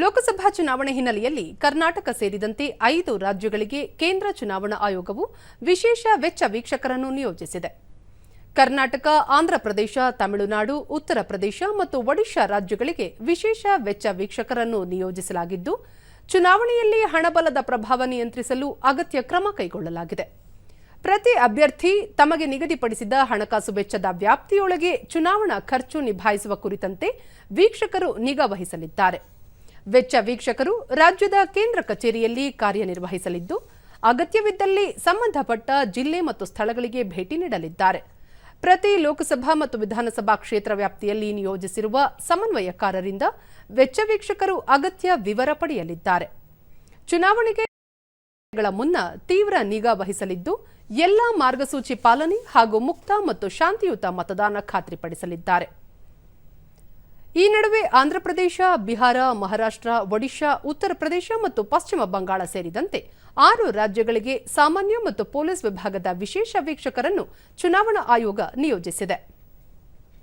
ಲೋಕಸಭಾ ಚುನಾವಣೆ ಹಿನ್ನೆಲೆಯಲ್ಲಿ ಕರ್ನಾಟಕ ಸೇರಿದಂತೆ ಐದು ರಾಜ್ಯಗಳಿಗೆ ಕೇಂದ್ರ ಚುನಾವಣಾ ಆಯೋಗವು ವಿಶೇಷ ವೆಚ್ಚ ವೀಕ್ಷಕರನ್ನು ನಿಯೋಜಿಸಿದೆ. ಕರ್ನಾಟಕ ಆಂಧ್ರಪ್ರದೇಶ ತಮಿಳುನಾಡು, ಉತ್ತರ ಪ್ರದೇಶ ಮತ್ತು ಒಡಿಶಾ ರಾಜ್ಯಗಳಿಗೆ ವಿಶೇಷ ವೆಚ್ಚ ವೀಕ್ಷಕರನ್ನು ನಿಯೋಜಿಸಲಾಗಿದ್ದು, ಚುನಾವಣೆಯಲ್ಲಿ ಹಣಬಲದ ಪ್ರಭಾವ ನಿಯಂತ್ರಿಸಲು ಅಗತ್ಯ ಕ್ರಮ ಕೈಗೊಳ್ಳಲಾಗಿದೆ. ಪ್ರತಿ ಅಭ್ಯರ್ಥಿ ತಮಗೆ ನಿಗದಿಪಡಿಸಿದ ಹಣಕಾಸು ವೆಚ್ಚದ ವ್ಯಾಪ್ತಿಯೊಳಗೆ ಚುನಾವಣಾ ಖರ್ಚು ನಿಭಾಯಿಸುವ ಕುರಿತಂತೆ ವೀಕ್ಷಕರು ನಿಗಾ ವಹಿಸಲಿದ್ದಾರೆ. ವೆಚ್ಚ ವೀಕ್ಷಕರು ರಾಜ್ಯದ ಕೇಂದ್ರ ಕಚೇರಿಯಲ್ಲಿ ಕಾರ್ಯನಿರ್ವಹಿಸಲಿದ್ದು, ಅಗತ್ಯವಿದ್ದಲ್ಲಿ ಸಂಬಂಧಪಟ್ಟ ಜಿಲ್ಲೆ ಮತ್ತು ಸ್ಥಳಗಳಿಗೆ ಭೇಟಿ ನೀಡಲಿದ್ದಾರೆ. ಪ್ರತಿ ಲೋಕಸಭಾ ಮತ್ತು ವಿಧಾನಸಭಾ ಕ್ಷೇತ್ರ ವ್ಯಾಪ್ತಿಯಲ್ಲಿ ನಿಯೋಜಿಸಿರುವ ಸಮನ್ವಯಕಾರರಿಂದ ವೆಚ್ಚ ವೀಕ್ಷಕರು ಅಗತ್ಯ ವಿವರ ಪಡೆಯಲಿದ್ದಾರೆ. ಚುನಾವಣೆಗೆ ಮುನ್ನ ತೀವ್ರ ನಿಗಾ ವಹಿಸಲಿದ್ದು, ಎಲ್ಲಾ ಮಾರ್ಗಸೂಚಿ ಪಾಲನೆ ಹಾಗೂ ಮುಕ್ತ ಮತ್ತು ಶಾಂತಿಯುತ ಮತದಾನ ಖಾತ್ರಿಪಡಿಸಲಿದ್ದಾರೆ. ಈ ನಡುವೆ ಆಂಧ್ರಪ್ರದೇಶ ಬಿಹಾರ, ಮಹಾರಾಷ್ಟ್ರ, ಒಡಿಶಾ, ಉತ್ತರ ಪ್ರದೇಶ ಮತ್ತು ಪಶ್ಚಿಮ ಬಂಗಾಳ ಸೇರಿದಂತೆ ಆರು ರಾಜ್ಯಗಳಿಗೆ ಸಾಮಾನ್ಯ ಮತ್ತು ಪೊಲೀಸ್ ವಿಭಾಗದ ವಿಶೇಷ ವೀಕ್ಷಕರನ್ನು ಚುನಾವಣಾ ಆಯೋಗ ನಿಯೋಜಿಸಿದೆ.